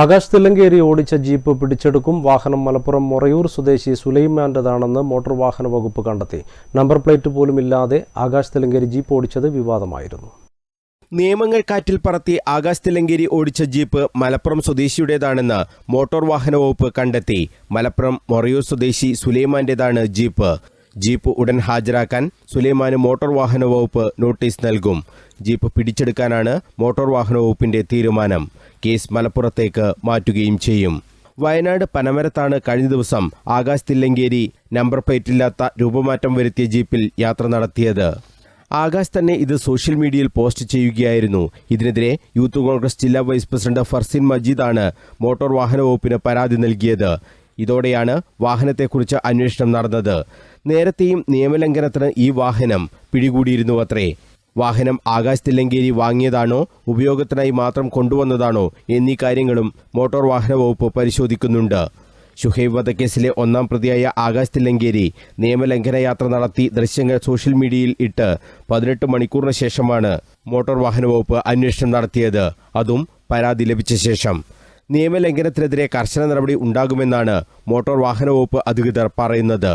ആകാശ് കയറി ഓടിച്ച ജീപ്പ് പിടിച്ചെടുക്കും. വാഹനം മലപ്പുറം മൊറയൂർ സ്വദേശി സുലൈമാന്റേതാണെന്ന് മോട്ടോർ വാഹന വകുപ്പ് കണ്ടെത്തി. നമ്പർ പ്ലേറ്റ് പോലും ഇല്ലാതെ ആകാശ് കയറി ജീപ്പ് ഓടിച്ചത് വിവാദമായിരുന്നു. നിയമങ്ങൾ കാറ്റിൽ പറത്തി ആകാശ് തിലങ്കേരി ഓടിച്ച ജീപ്പ് മലപ്പുറം സ്വദേശിയുടേതാണെന്ന് മോട്ടോർ വാഹന വകുപ്പ് കണ്ടെത്തി. മലപ്പുറം മൊറയൂർ സ്വദേശി സുലൈമാന്റേതാണ് ജീപ്പ്. ജീപ്പ് ഉടൻ ഹാജരാക്കാൻ സുലൈമാന് മോട്ടോർ വാഹന വകുപ്പ് നോട്ടീസ് നൽകും. ജീപ്പ് പിടിച്ചെടുക്കാനാണ് മോട്ടോർ വാഹന വകുപ്പിന്റെ തീരുമാനം. കേസ് മലപ്പുറത്തേക്ക് മാറ്റുകയും ചെയ്യും. വയനാട് പനമരത്താണ് കഴിഞ്ഞ ദിവസം ആകാശ് തില്ലങ്കേരി നമ്പർ പ്ലേറ്റില്ലാത്ത രൂപമാറ്റം വരുത്തിയ ജീപ്പിൽ യാത്ര നടത്തിയത്. ആകാശ് തന്നെ ഇത് സോഷ്യൽ മീഡിയയിൽ പോസ്റ്റ് ചെയ്യുകയായിരുന്നു. ഇതിനെതിരെ യൂത്ത് കോൺഗ്രസ് ജില്ലാ വൈസ് പ്രസിഡന്റ് ഫർസിൻ മജീദാണ് മോട്ടോർ വാഹന വകുപ്പിന് പരാതി നൽകിയത്. ഇതോടെയാണ് വാഹനത്തെക്കുറിച്ച് അന്വേഷണം നടന്നത്. നേരത്തെയും നിയമലംഘനത്തിന് ഈ വാഹനം പിടികൂടിയിരുന്നു അത്രേ വാഹനം ആകാശത്തില്ലങ്കേരി വാങ്ങിയതാണോ ഉപയോഗത്തിനായി മാത്രം കൊണ്ടുവന്നതാണോ എന്നീ കാര്യങ്ങളും മോട്ടോർ വാഹന വകുപ്പ് പരിശോധിക്കുന്നുണ്ട്. ഷുഹൈബ് വധക്കേസിലെ ഒന്നാം പ്രതിയായ ആകാശ് തില്ലങ്കേരി നിയമലംഘന യാത്ര നടത്തി ദൃശ്യങ്ങൾ സോഷ്യൽ മീഡിയയിൽ ഇട്ട് പതിനെട്ട് മണിക്കൂറിന് ശേഷമാണ് മോട്ടോർ വാഹന വകുപ്പ് അന്വേഷണം നടത്തിയത്. അതും പരാതി ലഭിച്ച ശേഷം. നിയമലംഘനത്തിനെതിരെ കർശന നടപടി ഉണ്ടാകുമെന്നാണ് മോട്ടോർ വാഹന വകുപ്പ് അധികൃതർ പറയുന്നത്.